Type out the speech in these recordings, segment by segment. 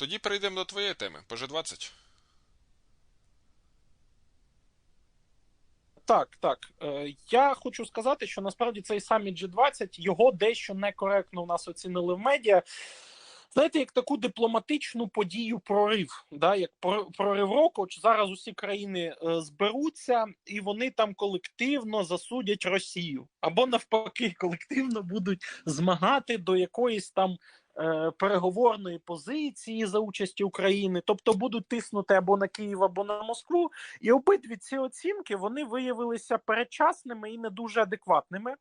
тоді перейдемо до твоєї теми, по G20. Так, так. Е, Я хочу сказати, що насправді цей саміт G20 його дещо некоректно у нас оцінили в медіа. Знаєте, як таку дипломатичну подію прорив, да, як прорив року. Зараз усі країни е, зберуться і вони там колективно засудять Росію або навпаки, колективно будуть змагати до якоїсь там Е, переговорної позиції за участі України, тобто будуть тиснути або на Київ, або на Москву, і обидві ці оцінки вони виявилися передчасними і не дуже адекватними.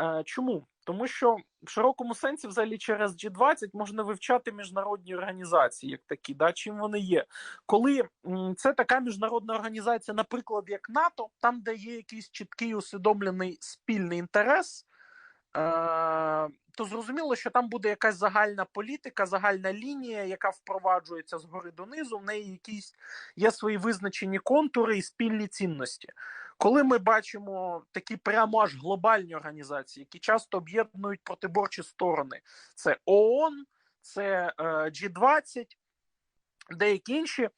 Е, чому? Тому що в широкому сенсі, взагалі, через G20 можна вивчати міжнародні організації, як такі, да, чим вони є. Коли це така міжнародна організація, наприклад, як НАТО, там, де є якийсь чіткий усвідомлений спільний інтерес, е, то зрозуміло, що там буде якась загальна політика, загальна лінія, яка впроваджується згори донизу. В неї якісь є свої визначені контури і спільні цінності. Коли ми бачимо такі прямо аж глобальні організації, які часто об'єднують протиборчі сторони, це ООН, це е, G20, деякі інші е,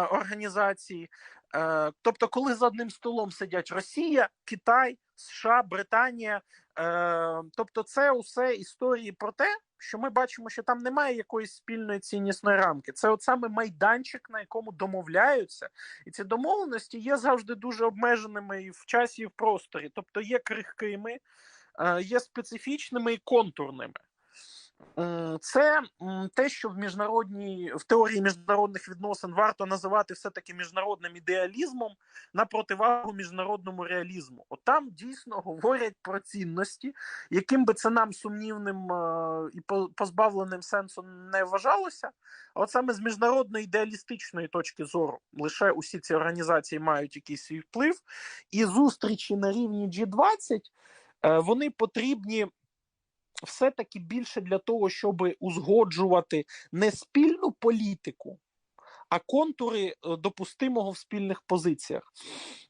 організації. Е, тобто, коли за одним столом сидять Росія, Китай, США, Британія, Е, тобто, це усе історії про те, що ми бачимо, що там немає якоїсь спільної ціннісної рамки. Це от саме майданчик, на якому домовляються, і ці домовленості є завжди дуже обмеженими і в часі, і в просторі. Тобто є крихкими, е, є специфічними і контурними. Це те, що в міжнародній в теорії міжнародних відносин варто називати все-таки міжнародним ідеалізмом на противагу міжнародному реалізму. От там дійсно говорять про цінності, яким би це нам сумнівним е, і позбавленим сенсу не вважалося. А от саме з міжнародної ідеалістичної точки зору лише усі ці організації мають якийсь свій вплив, і зустрічі на рівні G20 е, вони потрібні все-таки більше для того, щоб узгоджувати не спільну політику, а контури е, допустимого в спільних позиціях.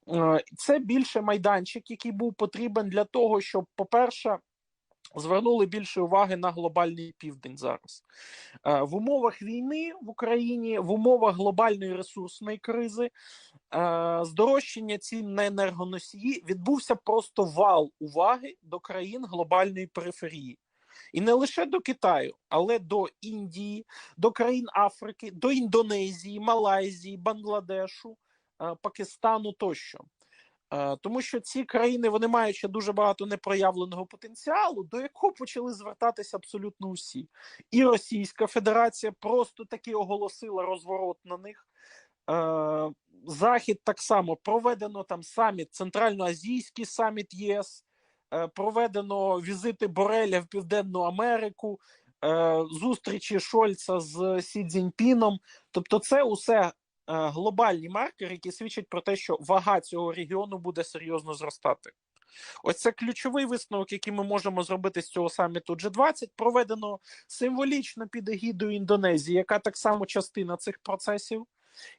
Е, це більше майданчик, який був потрібен для того, щоб, по-перше, Звернули більше уваги на глобальний південь зараз е, в умовах війни в Україні, в умовах глобальної ресурсної кризи, здорожчання цін на енергоносії відбувся просто вал уваги до країн глобальної периферії. І не лише до Китаю, але до Індії, до країн Африки, до Індонезії, Малайзії, Бангладешу, е, Пакистану тощо. Е, тому що ці країни вони мають ще дуже багато непроявленого потенціалу, до якого почали звертатися абсолютно усі. І Російська Федерація просто таки оголосила розворот на них. Е, Захід так само проведено там саміт, центральноазійський саміт ЄС. Е, проведено візити Бореля в Південну Америку, зустрічі Шольца з Сі Цзіньпіном. Тобто, це усе глобальні маркери, які свідчать про те, що вага цього регіону буде серйозно зростати. Ось це ключовий висновок, який ми можемо зробити з цього саміту G20, проведено символічно під егідою Індонезії, яка так само частина цих процесів.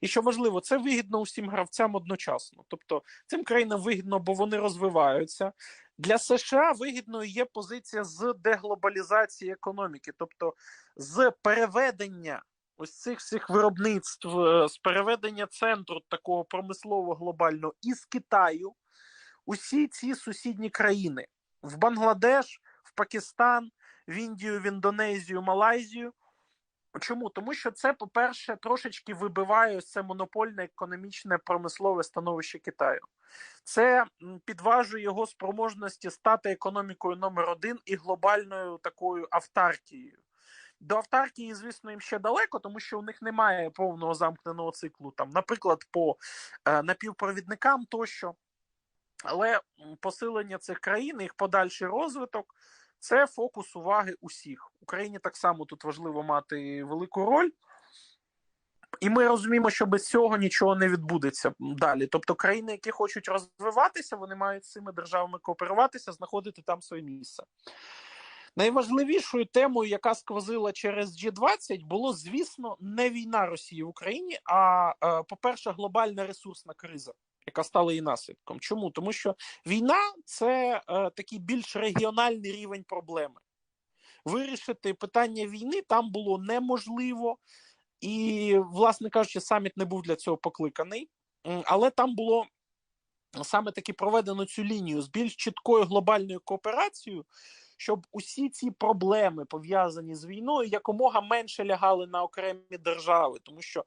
І що важливо, це вигідно усім гравцям одночасно. Тобто цим країнам вигідно, бо вони розвиваються. Для США вигідною є позиція з деглобалізації економіки, тобто з переведення ось цих всіх виробництв, е, з переведення центру такого промислового глобального із Китаю, усі ці сусідні країни в Бангладеш, в Пакистан, в Індію, в Індонезію, Малайзію. Чому? Тому що це, по-перше, трошечки вибиває ось це монопольне економічне промислове становище Китаю. Це підважує його спроможності стати економікою номер один і глобальною такою автаркією. До автаркії, звісно, їм ще далеко, тому що у них немає повного замкненого циклу, там, наприклад, по е, напівпровідникам тощо. Але посилення цих країн, їх подальший розвиток це фокус уваги усіх. Україні так само тут важливо мати велику роль. І ми розуміємо, що без цього нічого не відбудеться далі. Тобто, країни, які хочуть розвиватися, вони мають з цими державами кооперуватися, знаходити там своє місце. Найважливішою темою, яка сквозила через G20, було, звісно, не війна Росії в Україні, а, е, по-перше, глобальна ресурсна криза, яка стала її наслідком. Чому? Тому що війна це е, такий більш регіональний рівень проблеми. Вирішити питання війни там було неможливо. І, власне кажучи, саміт не був для цього покликаний, але там було саме таки проведено цю лінію з більш чіткою глобальною кооперацією, щоб усі ці проблеми пов'язані з війною якомога менше лягали на окремі держави, тому що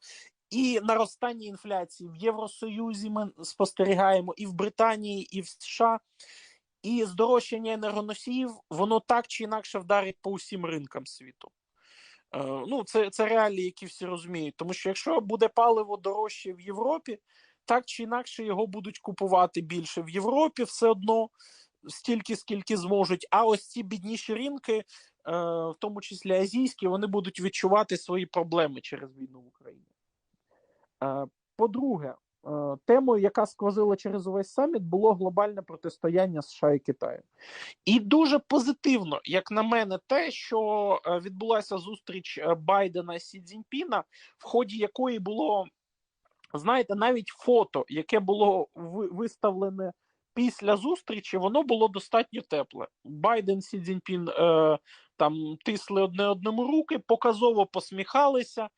і наростання інфляції в Євросоюзі ми спостерігаємо, і в Британії, і в США, і здорожчання енергоносіїв, воно так чи інакше вдарить по усім ринкам світу. Е, Ну, це, це реалії, які всі розуміють. Тому що якщо буде паливо дорожче в Європі, так чи інакше його будуть купувати більше в Європі, все одно стільки, скільки зможуть. А ось ці бідніші ринки, е, в тому числі азійські, вони будуть відчувати свої проблеми через війну в Україні. Е, По-друге, е, темою, яка сквозила через увесь саміт, було глобальне протистояння США і Китаю. І дуже позитивно, як на мене, те, що е, відбулася зустріч е, Байдена Сі Цзіньпіна, в ході якої було, знаєте, навіть фото, яке було виставлене після зустрічі, воно було достатньо тепле. Байден Сі Цзіньпін е, там тисли одне одному руки, показово посміхалися.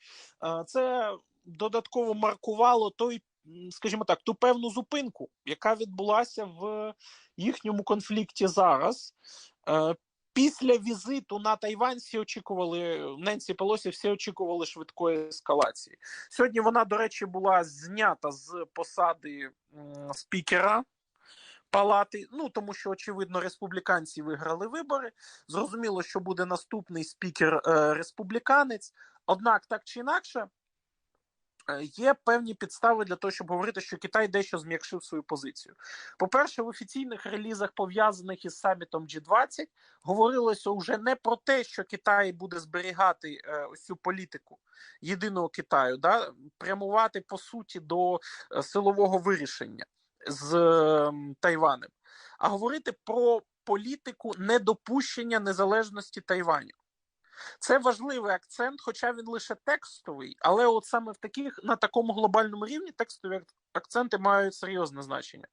Е, це додатково маркувало той, скажімо так, ту певну зупинку, яка відбулася в їхньому конфлікті зараз. Е, Після візиту на Тайвань всі очікували Ненсі Пелосі, всі очікували швидкої ескалації. Сьогодні вона, до речі, була знята з посади спікера палати. Ну тому що, очевидно, республіканці виграли вибори. Зрозуміло, що буде наступний спікер е, республіканець. Однак, так чи інакше, е, є певні підстави для того, щоб говорити, що Китай дещо зм'якшив свою позицію. По-перше, в офіційних релізах, пов'язаних із самітом G20, говорилося вже не про те, що Китай буде зберігати е, ось цю політику єдиного Китаю, да, прямувати по суті до е, силового вирішення з е, Тайванем, а говорити про політику недопущення незалежності Тайваню. Це важливий акцент, хоча він лише текстовий, але от саме в таких на такому глобальному рівні текстові акценти мають серйозне значення,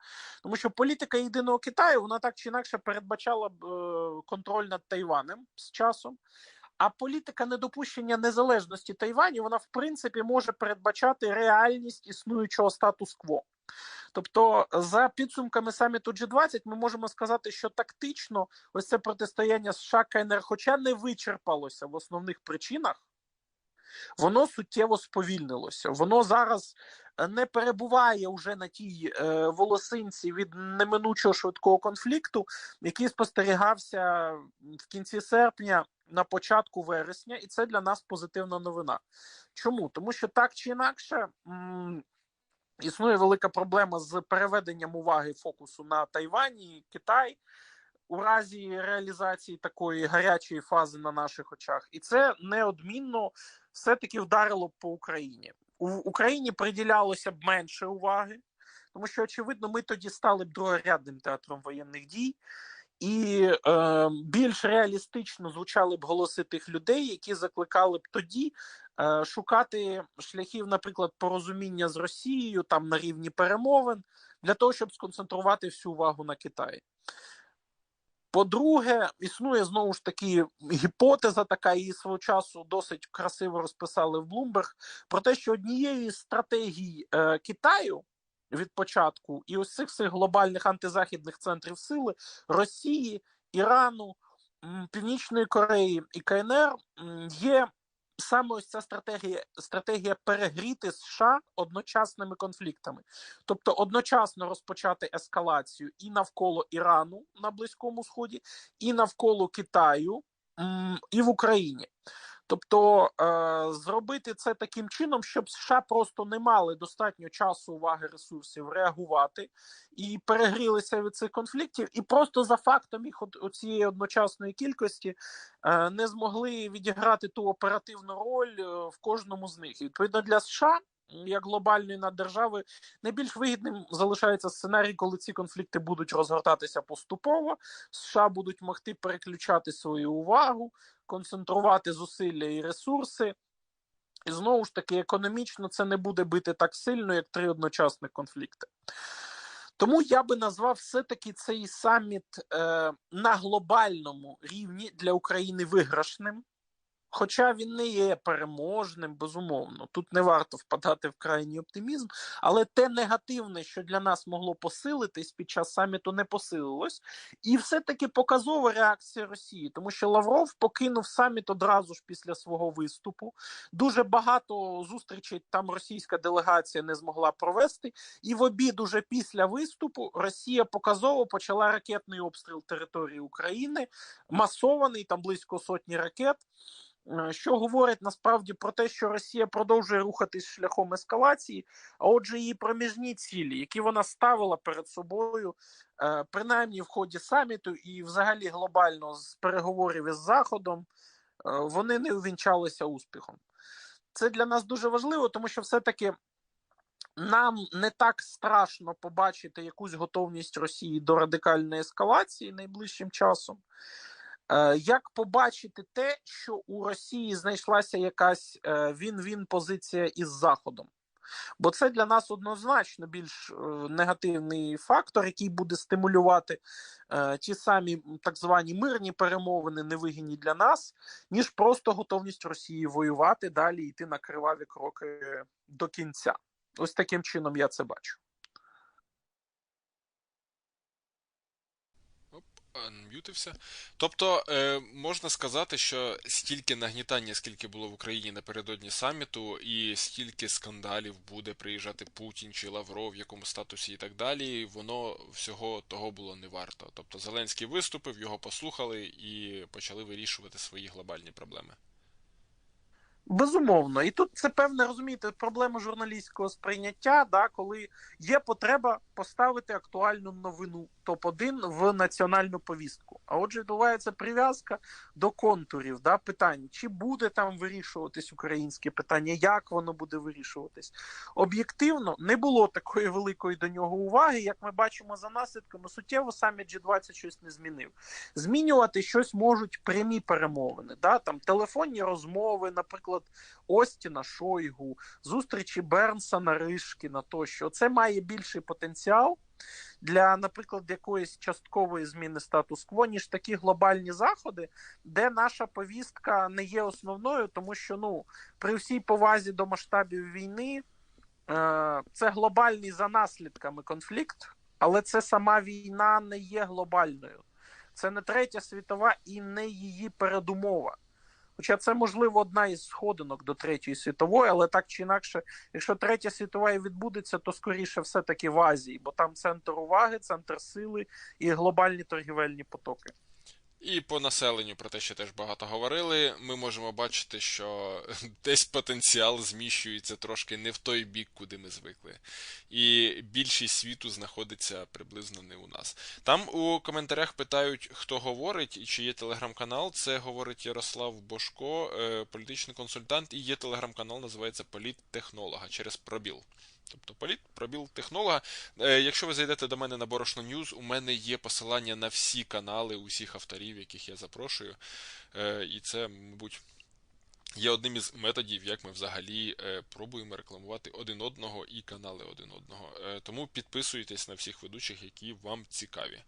тому що політика єдиного Китаю вона так чи інакше передбачала б е, контроль над Тайванем з часом. А політика недопущення незалежності Тайваню вона в принципі може передбачати реальність існуючого статус-кво. Тобто, за підсумками саміту G20, ми можемо сказати, що тактично ось це протистояння США КНР, хоча не вичерпалося в основних причинах, воно суттєво сповільнилося. Воно зараз не перебуває вже на тій е, волосинці від неминучого швидкого конфлікту, який спостерігався в кінці серпня. На початку вересня, і це для нас позитивна новина. Чому? Тому що так чи інакше існує велика проблема з переведенням уваги фокусу на Тайвані і Китай у разі реалізації такої гарячої фази на наших очах, і це неодмінно все-таки вдарило по Україні. У Україні приділялося б менше уваги, тому що очевидно, ми тоді стали б другорядним театром воєнних дій. І е, більш реалістично звучали б голоси тих людей, які закликали б тоді шукати шляхів, наприклад, порозуміння з Росією там на рівні перемовин, для того, щоб сконцентрувати всю увагу на Китаї. По-друге, існує знову ж таки гіпотеза, така її свого часу досить красиво розписали в Bloomberg, про те, що однією з стратегій е, Китаю від початку і ось цих всіх глобальних антизахідних центрів сили Росії, Ірану, Північної Кореї і КНР є саме ось ця стратегія стратегія перегріти США одночасними конфліктами, тобто одночасно розпочати ескалацію і навколо Ірану на Близькому Сході, і навколо Китаю, і в Україні. Тобто е, зробити це таким чином, щоб США просто не мали достатньо часу, уваги, ресурсів реагувати і перегрілися від цих конфліктів, і просто за фактом їх от, цієї одночасної кількості е, не змогли відіграти ту оперативну роль е, в кожному з них. І відповідно для США. Як глобальної наддержави найбільш вигідним залишається сценарій, коли ці конфлікти будуть розгортатися поступово. США будуть могти переключати свою увагу, концентрувати зусилля і ресурси. І знову ж таки, економічно це не буде бити так сильно, як три одночасних конфлікти. Тому я би назвав все-таки цей саміт е, на глобальному рівні для України виграшним. Хоча він не є переможним, безумовно. Тут не варто впадати в крайній оптимізм, але те негативне, що для нас могло посилитись під час саміту, не посилилось. І все-таки показова реакція Росії, тому що Лавров покинув саміт одразу ж після свого виступу. Дуже багато зустрічей там російська делегація не змогла провести. І в обід, уже після виступу, Росія показово почала ракетний обстріл території України, масований там близько сотні ракет. Е, Що говорить насправді про те, що Росія продовжує рухатись шляхом ескалації, а отже, її проміжні цілі, які вона ставила перед собою, е, принаймні в ході саміту і взагалі глобально з переговорів із Заходом, е, вони не увінчалися успіхом. Це для нас дуже важливо, тому що все-таки нам не так страшно побачити якусь готовність Росії до радикальної ескалації найближчим часом. Е, Як побачити те, що у Росії знайшлася якась е, він-він позиція із Заходом? Бо це для нас однозначно більш е, негативний фактор, який буде стимулювати ті самі так звані мирні перемовини, невигідні для нас, ніж просто готовність Росії воювати далі йти на криваві кроки до кінця. Ось таким чином я це бачу. Анм'ютився. Тобто, е, можна сказати, що стільки нагнітання, скільки було в Україні напередодні саміту, і стільки скандалів буде приїжджати Путін чи Лавров, в якому статусі і так далі, воно всього того було не варто. Тобто Зеленський виступив, його послухали і почали вирішувати свої глобальні проблеми. Безумовно, і тут це певне розумієте проблема журналістського сприйняття, да, коли є потреба поставити актуальну новину топ-1 в національну повістку. А отже, відбувається прив'язка до контурів, да, питань, чи буде там вирішуватись українське питання, як воно буде вирішуватись. Об'єктивно не було такої великої до нього уваги. Як ми бачимо за наслідками, суттєво саміт G20 щось не змінив. Змінювати щось можуть прямі перемовини, да, там телефонні розмови, наприклад. Остіна Шойгу, зустрічі Бернса Наришкіна тощо. Це має більший потенціал для, наприклад, якоїсь часткової зміни статус-кво, ніж такі глобальні заходи, де наша повістка не є основною, тому що ну, при всій повазі до масштабів війни е, це глобальний за наслідками конфлікт, але це сама війна не є глобальною. Це не третя світова і не її передумова. Хоча це, можливо, одна із сходинок до Третьої світової, але так чи інакше, якщо третя світова і відбудеться, то скоріше все-таки в Азії, бо там центр уваги, центр сили і глобальні торгівельні потоки. І по населенню про те, що теж багато говорили, ми можемо бачити, що десь потенціал зміщується трошки не в той бік, куди ми звикли. І більшість світу знаходиться приблизно не у нас. Там у коментарях питають, хто говорить і чи є телеграм-канал. Це говорить Ярослав Бошко, е, політичний консультант, і є телеграм-канал, називається Політтехнолога через пробіл. Тобто політ, пробіл технолога. Е, якщо ви зайдете до мене на Борошно Ньюз, у мене є посилання на всі канали усіх авторів, яких я запрошую. Е, і це, мабуть, є одним із методів, як ми взагалі е, пробуємо рекламувати один одного і канали один одного. Е, тому підписуйтесь на всіх ведучих, які вам цікаві.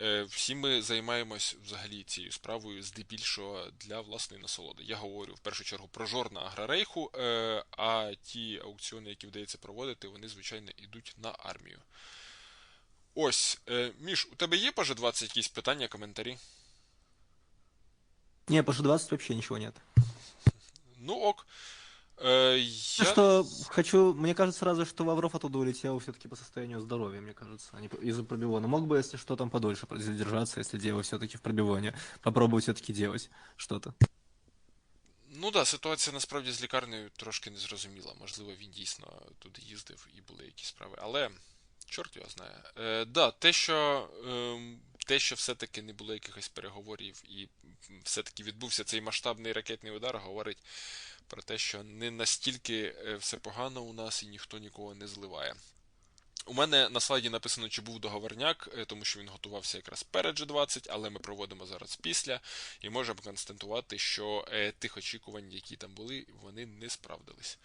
Е, всі ми займаємось взагалі цією справою здебільшого для власної насолоди. Я говорю в першу чергу про жорна аграрейху, а ті аукціони, які вдається проводити, вони, звичайно, йдуть на армію. Ось, Міш, у тебе є по G20 якісь питання, коментарі? Не, по G20 вообще ничего нет. Ну ок. Е, я... Что хочу, мне кажется сразу, что Лавров оттуда улетел все-таки по состоянию здоровья, мне кажется, а не по- из-за пробивона. Мог бы, если что, там подольше задержаться, если дело все-таки в пробивоне. Попробовать все-таки делать что-то. Ну да, ситуація насправді з лікарнею трошки незрозуміла. Можливо, він дійсно туди їздив і були якісь справи. Але чорт його знає. Е, да, те, що, е, те, що все-таки не було якихось переговорів і все-таки відбувся цей масштабний ракетний удар, говорить про те, що не настільки е, все погано у нас і ніхто нікого не зливає. У мене на слайді написано, чи був договорняк, е, тому що він готувався якраз перед G20, але ми проводимо зараз після, і можемо констатувати, що е, тих очікувань, які там були, вони не справдились.